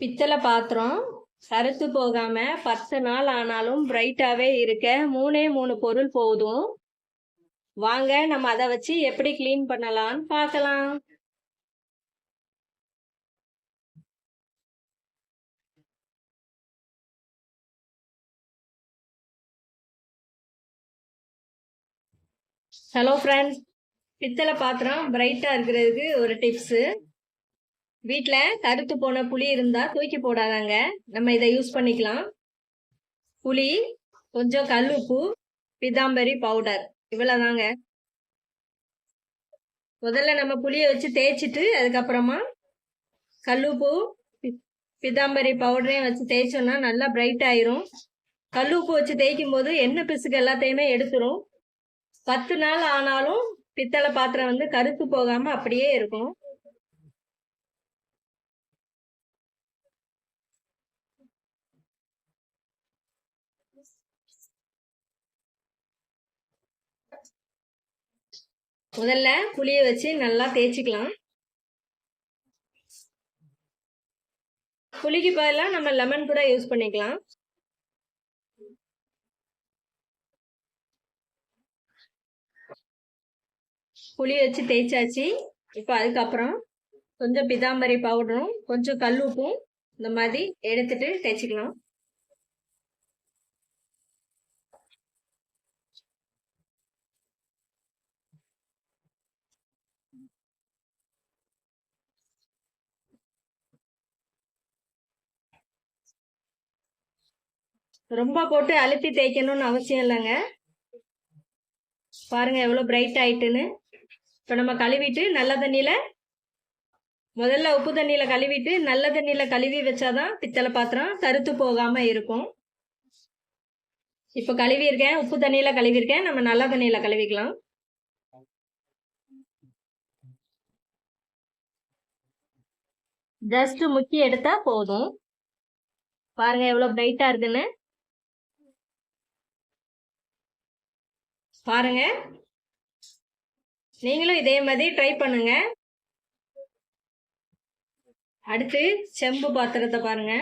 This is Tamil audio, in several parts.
பித்தளை பாத்திரம் கருத்து போகாம பத்து நாள் ஆனாலும் பிரைட்டாவே இருக்க. மூணே மூணு பொருள் போதும். வாங்க நம்ம அதை வச்சு எப்படி க்ளீன் பண்ணலாம்னு பார்க்கலாம். ஹலோ ஃப்ரெண்ட்ஸ் பித்தளை பாத்திரம் பிரைட்டாக இருக்கிறதுக்கு ஒரு டிப்ஸு வீட்டில் கருத்து போன புளி இருந்தால் தூக்கி போடாதாங்க. நம்ம இதை யூஸ் பண்ணிக்கலாம். புளி கொஞ்சம் கல் உப்பு பிதாம்பரி பவுடர் இவ்வளோதாங்க முதல்ல நம்ம புளியை வச்சு தேய்ச்சிட்டு அதுக்கப்புறமா கல்லுப்பு பிதாம்பரி பவுடரையும் வச்சு தேய்ச்சோம்னா நல்லா பிரைட் ஆயிரும். கல்லுப்பு வச்சு தேய்க்கும் போது எண்ணெய் பிசுக்கு எல்லாத்தையுமே எடுத்துரும். பத்து நாள் ஆனாலும் பித்தளை பாத்திரம் வந்து கருத்து போகாமல் அப்படியே இருக்கும். முதல்ல புளியை வச்சு நல்லா தேய்ச்சிக்கலாம். புளிக்கு பதிலாக நம்ம லெமன் கூட யூஸ் பண்ணிக்கலாம். புளி வச்சு தேய்ச்சாச்சு. இப்போ அதுக்கப்புறம் கொஞ்சம் பிதாம்பரி பவுடரும் கொஞ்சம் கல் உப்பும் இந்த மாதிரி எடுத்துட்டு தேய்ச்சிக்கலாம். ரொம்ப போட்டு அழுத்தி தேய்க்கணும்னு அவசியம் இல்லைங்க. பாருங்கள் எவ்வளோ பிரைட் ஆயிட்டுன்னு. இப்போ நம்ம கழுவிட்டு நல்ல தண்ணியில் முதல்ல உப்பு தண்ணியில் கழுவிட்டு நல்ல தண்ணியில் கழுவி வச்சாதான் பித்தளை பாத்திரம் கருத்து போகாமல் இருக்கும். இப்போ கழுவியிருக்கேன் உப்பு தண்ணியில் கழுவியிருக்கேன் நம்ம நல்ல தண்ணியில் கழுவிக்கலாம். ஜஸ்ட் முக்கி எடுத்தா போதும். பாருங்க எவ்வளோ பிரைட்டாக இருக்குன்னு பாருங்க. நீங்களும் இதே மாதிரி ட்ரை பண்ணுங்க. அடுத்து செம்பு பாத்திரத்தை பாருங்க.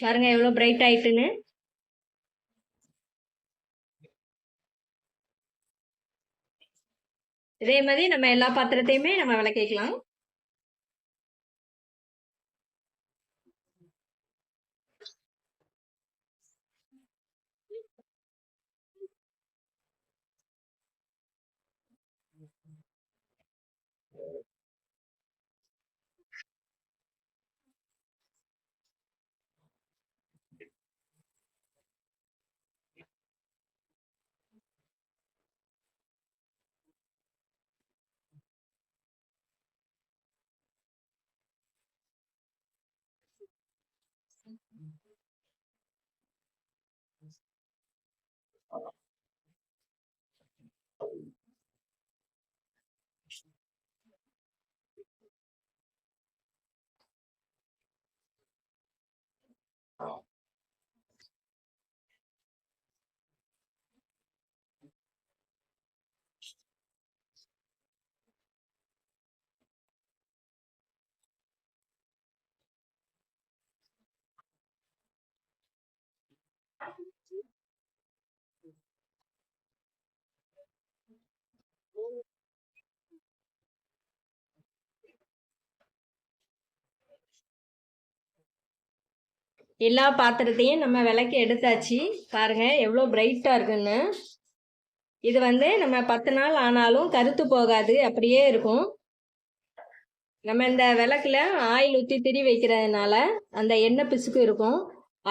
பாருங்க எவ்வளோ பிரைட் ஆயிட்டுன்னு. இதே மாதிரி நம்ம எல்லா பாத்திரத்தையுமே நம்ம விளக்கிக்கலாம். Uh, எல்லா பாத்திரத்தையும் நம்ம விளக்கி எடுத்தாச்சு. பாருங்கள் எவ்வளோ பிரைட்டாக இருக்குன்னு. இது வந்து நம்ம பத்து நாள் ஆனாலும் கருத்து போகாது அப்படியே இருக்கும். நம்ம இந்த விளக்கில் ஆயில் ஊற்றி திரி வைக்கிறதுனால அந்த எண்ணெய் பிசுக்கு இருக்கும்.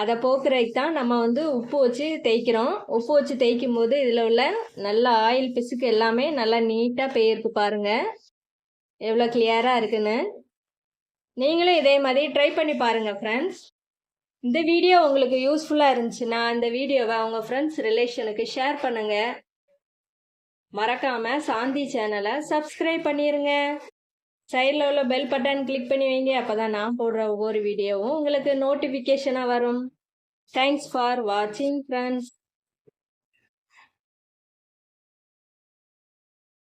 அதை போக்குறதுக்கு தான் நம்ம வந்து உப்பு வச்சு தேய்க்கிறோம். உப்பு வச்சு தேய்க்கும் போது இதில் உள்ள நல்ல ஆயில் பிசுக்கு எல்லாமே நல்லா நீட்டாக பெயிருக்கு பாருங்கள் எவ்வளோ கிளியராக இருக்குன்னு. நீங்களும் இதே மாதிரி ட்ரை பண்ணி பாருங்கள் ஃப்ரெண்ட்ஸ் இந்த வீடியோ உங்களுக்கு யூஸ்ஃபுல்லாக இருந்துச்சுன்னா இந்த வீடியோவை உங்கள் ஃப்ரெண்ட்ஸ் ரிலேஷனுக்கு ஷேர் பண்ணுங்கள் மறக்காமல் சாந்தி சேனலை சப்ஸ்கிரைப் பண்ணிடுங்க சைடில் உள்ள பெல் பட்டன் கிளிக் பண்ணி வைங்க. அப்போ தான் நான் போடுற ஒவ்வொரு வீடியோவும் உங்களுக்கு நோட்டிஃபிகேஷனாக வரும். தேங்க்ஸ் ஃபார் வாட்சிங் ஃப்ரெண்ட்ஸ்